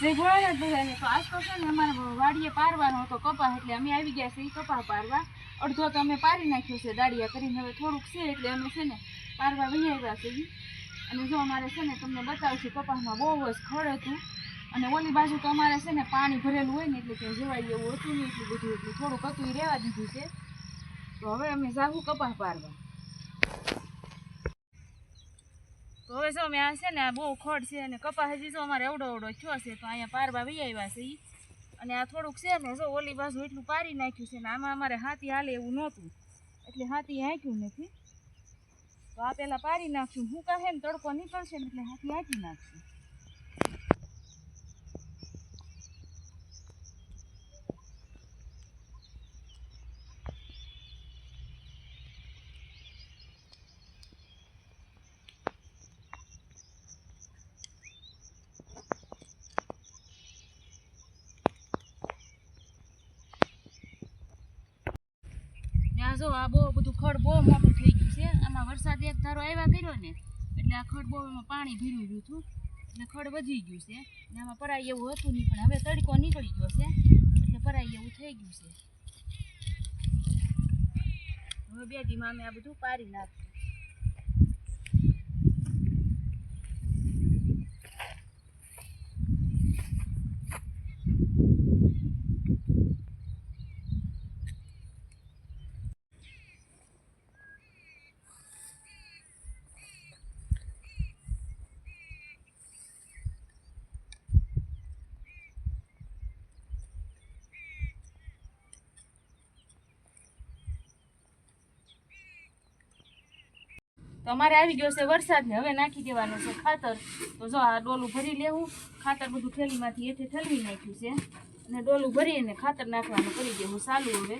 જય ભોળાનાથ બધાને તો આજ છે ને અમારે વાડીએ પારવાનો હતો કપા એટલે અમે આવી ગયા છે એ કપા પારવા. અડધો તો અમે પારી નાખ્યો છે દાડિયા કરીને હવે થોડુંક છે, એટલે અમે છે ને પારવા વહી છે. અને જો અમારે છે ને તમને બતાવશું, કપાસમાં બહુ જ ખડ હતું. અને ઓલી બાજુ તો અમારે છે ને પાણી ભરેલું હોય ને, એટલે કે જવાય એવું હતું નહીં, એટલું બધું, એટલું થોડુંક હતું ઈ રહેવા દીધું છે. તો હવે અમે જાવું કપાસ પારવા તો હવે જો મેં આ છે ને, આ બહુ ખડ છે અને કપા હજી જો અમારે એવડો એવડો થયો છે, તો અહીંયા પારવા વી આવ્યા છે એ અને આ થોડુંક છે ને, જો ઓલી બાજુ એટલું પારી નાખ્યું છે ને, આમાં અમારે હાથી હાલે એવું નહોતું. એટલે હાથી હાંક્યું નથી. તો આ પહેલાં પારી નાખશું. હું કહે ને તડકો નીકળશે ને એટલે હાથી હાંકી નાખશું. જો આ બહુ બધું ખડ બહુ મોટું થઈ ગયું છે. આમાં વરસાદ એક ધારો આવ્યા કર્યો ને, એટલે આ ખડ બહુ એમાં પાણી ભીરું ગયું હતું. એટલે ખડ વધી ગયું છે. ને આમાં પરાય એવું હતું નહીં, પણ હવે તડકો નીકળી ગયો છે. એટલે પરાય એવું થઈ ગયું છે. હવે બે દીમાં અમે આ બધું પારી નાખ્યું તો અમારે આવી ગયો છે વરસાદ ને હવે નાખી દેવાનું છે ખાતર. તો જો આ ડોલું ભરી લેવું. ખાતર બધું થેલીમાંથી એથી ઠલવી નાખ્યું છે. અને ડોલું ભરીને ખાતર નાખવાનું કરી દેવું ચાલુ હવે.